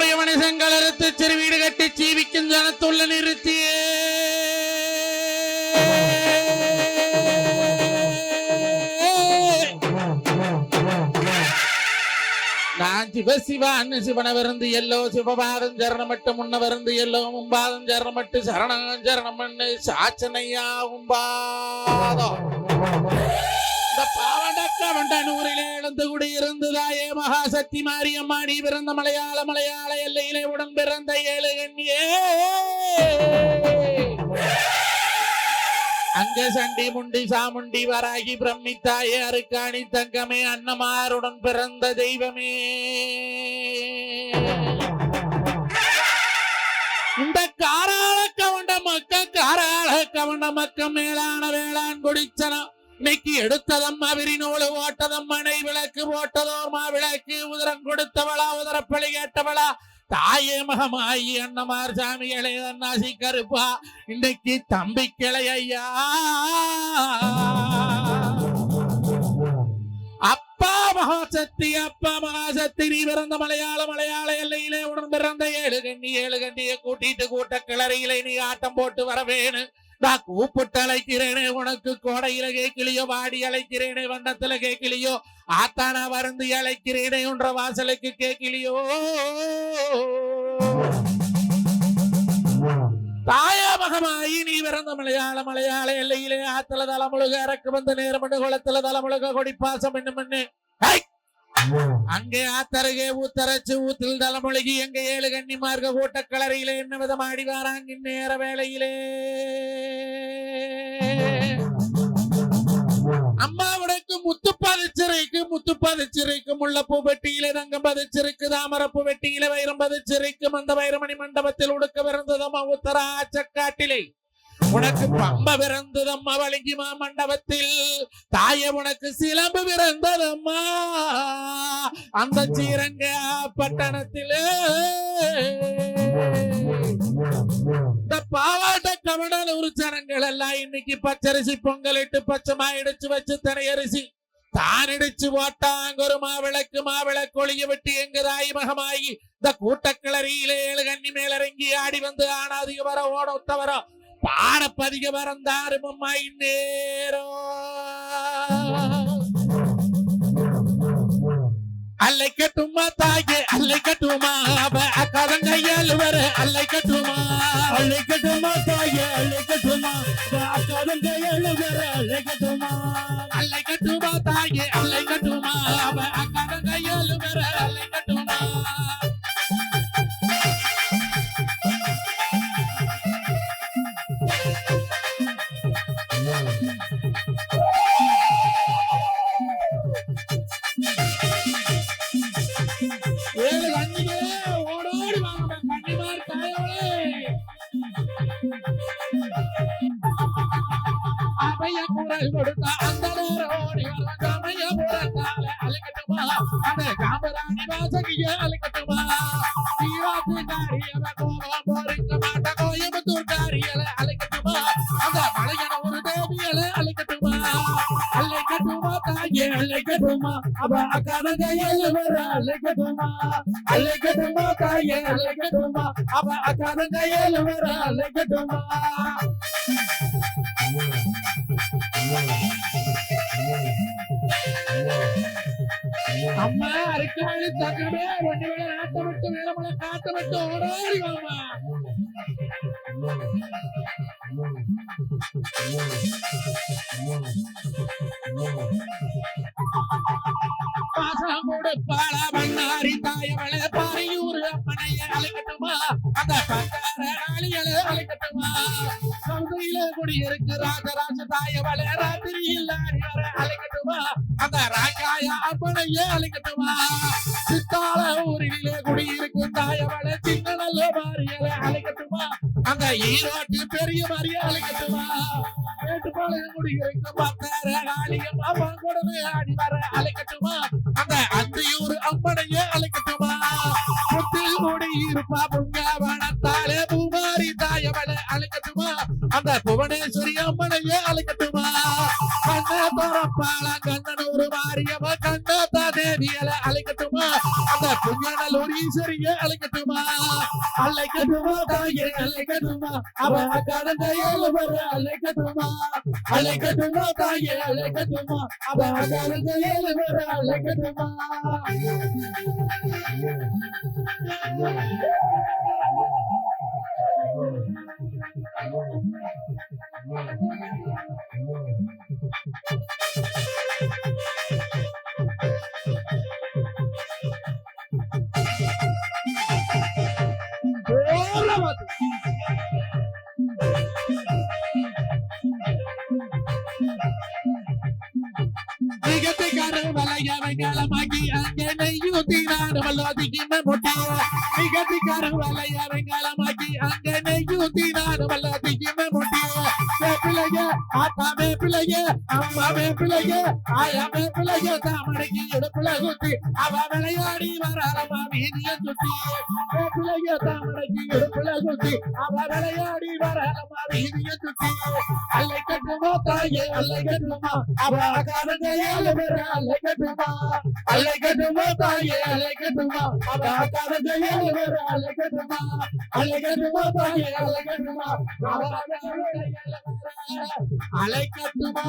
சிறுமையுடைய மனுஷங்கள் அறுத்து சிறு வீடு கட்டி ஜீவிக்கும் ஜனத்துள்ள நிறுத்தியே. நான் சிவ சிவான்னு சிவன விருந்து எல்லோ சிவபாதம் சரணமட்டு முன்ன விருந்து எல்லோ மும்பாதம் சரணமட்டு சரணம் சரணம் சாச்சனையா உம்பாதம் பாவண்டக்க வண்ட நூறிலே இழந்து குடியிருந்ததாயே மகாசக்தி நீ பிறந்த மலையாள மலையாள எல்லையிலே உடன் பிறந்த ஏழு கண்ணியே. அங்க சண்டி முண்டி சாமுண்டி வராகி பிரம்மித்தாயே அருக்காணி தங்கமே அன்னமாருடன் பிறந்த தெய்வமே. இந்த காராள கவண்ட மக்க காராள கவண்ட மக்க மேலான வேளாண் குடிச்சனம். இன்னைக்கு எடுத்ததம்மா விரிநூலு ஓட்டதம்மா நெய் விளக்கு போட்டதோர்மா விளக்கு உதரம் கொடுத்தவளா உதரப்பழி கேட்டவளா. தாயே மகமாயி அண்ணமார் சாமி இளையதன்னாசி கருப்பா. இன்னைக்கு தம்பி கிளை ஐயா அப்பா மகாசக்தி அப்பா மகாசக்தி நீ பிறந்த மலையாள மலையாள எல்லையிலே உடன் பிறந்த ஏழு கண்ணி ஏழு கண்ணியை கூட்டிட்டு கூட்ட கிளறியிலே நீ ஆட்டம் போட்டு வரவேணு. நான் கூப்பிட்டு அழைக்கிறேனே உனக்கு கோடையில கேட்கலையோ வாடி அழைக்கிறேனே வண்ணத்துல கேட்கலையோ ஆத்தானா வருந்து அழைக்கிறேனே என்ற வாசலுக்கு கேட்கலையோ தாயாமகமாயி நீ பிறந்த மலையாள மலையாள எல்லையிலே ஆத்துல தலைமுழுக இறக்கு வந்த நேரம் பண்ணு குளத்துல தலைமுழுக கொடி பாசம் பண்ணு அங்கே ஆத்தருகே ஊத்தரைச்சு ஊத்தில் தலைமுழுகி எங்க ஏழு கன்னிமார்க கூட்ட கலரையிலே என்ன விதம் ஆடிவாராங்க நேர இந்நேர வேளையிலே அம்மாவுடைக்கு முத்து பதச்சிறைக்கு முத்து பதச்சிறைக்கு முள்ளப்பூ வெட்டியில தங்கம் பதச்சிறைக்கு தாமரப்பு வெட்டியில வைரம் பதச்சிறைக்கும் அந்த வைரமணி மண்டபத்தில் உடுக்க பிறந்ததம்மா உத்தராச்சக்காட்டிலே உனக்கு பம்ப பிறந்ததம்மா வழங்கிமா மண்டபத்தில்? தாய உனக்கு சிலம்பு பிறந்ததம்மா அந்த சீரங்க பட்டணத்திலே. இந்த பாவாட்ட கவடல உருச்சரங்கள் எல்லாம் இன்னைக்கு பச்சரிசி பொங்கலிட்டு பச்சைமா இடிச்சு வச்சு தனையரிசி தான் இடிச்சு போட்டாங்க ஒரு மாவிளக்கு மாவிளக்கு ஒளிய விட்டு எங்க தாய் மகமாயி. இந்த கூட்டக்கிளறியிலே ஏழு கண்ணி மேலிறங்கி ஆடி வந்து ஆனாதிக வர ஓட ஒத்த வர பாடப்பதிக வரந்தாரு மம்மாய் நேரம் அல்லை கட்டுமா தாயே அல்லை கட்டுமா அவ கதங்கையால் வர அல்லை கட்டுமா அள்ளை கட்டுமா தாயே அள்ளை கட்டுமா அக்காதம் கையாளு வேற கட்டுமா அல்லை கட்டுமா தாயே அல்லை குரல் கொடுத்த அந்த ஓடி வர புறத்தால அலைக்கட்டுமா அந்த காமராணி வாசகிய அலைக்கட்டுமா போரிக்க மாட்ட கோயம்புத்தூர் காரியல அந்த மலையன ஒரு தேவியல தாயே அவ தாயே அவ அம்மா அரைக்கு வழி தங்கமே ஒண்ணு வேலை நாட்டை விட்டு வேலை காட்ட விட்டு ஓடோடி வாமா. பாசம் கொடுப்பாள பண்ணாரி தாயவள பாரியூர் அம்மனைய அழைக்கட்டுமா? அந்த பண்டார ஆளியல அழைக்கட்டுமா? சவுதியில குடியிருக்கு ராஜராஜ தாயவள தாய ஆடி வர அழைக்கட்டுமா அந்த ராக்காய அப்பனையே அழைக்கட்டுமா சித்தாள ஊரிலே குடியிருக்கும் தாயவள சின்ன சின்னல மாரியல அழைக்கட்டுமா அந்த ஈரோட்டு பெரிய மாரிய அழைக்கட்டுமா மேட்டுப்பாளையம் குடியிருக்கு பத்தார ஆளியம் அம்மா கூடவே ஆடி வர அழைக்கட்டுமா அந்த அந்தியூர் அம்மனையே அழைக்கட்டுமா? முத்தில் கூடி இருப்பா அந்த புவனேஸ்வரி அம்மனையே அழைக்கட்டுமா? கண்ண தோறப்பாள? கண்ணன் ஒரு மாரியவ கண்ணாத்தா தேவியல அழைக்கட்டுமா? அந்த புங்கநல்லூர் ஈஸ்வரியை அழைக்கட்டுமா? அழைக்கட்டுமா தாயே அழைக்கட்டுமா? அவ கடந்த ஏழு வர அழைக்கட்டுமா? அழைக்கட்டுமா தாயே அழைக்கட்டுமா? அவ கடந்த ஏழு வர அழைக்கட்டுமா? மிகத்திக்கார வலைய அங்கே நெய்யூத்தி நான் வல்லாதிக்கின முட்டி மிகத்திக்கார அங்கே நெய்யூத்தி நான் பிள்ளைய முட்டி பிள்ளைய அம்மாவே பிள்ளைய அம்மா பிள்ளைய தாமரைக்கு இடுப்புல சுத்தி அவ விளையாடி வராளமா வீதிய சுத்தி. பிள்ளைய தாமரைக்கு இடுப்புல சுத்தி அவ விளையாடி வராளமா வீதிய சுத்தி. அல்லை கட்டுமா தாயே அல்லை கட்டுமா? அவ கடந்தையில் வர அல்லை கட்டுமா? தாயே அல்லை கட்டுமா? அவ கடந்தையில் வர அல்லை கட்டுமா? தாயே அல்லை கட்டுமா? அவ காரணையால கடந்தையில் அலை கட்டுமா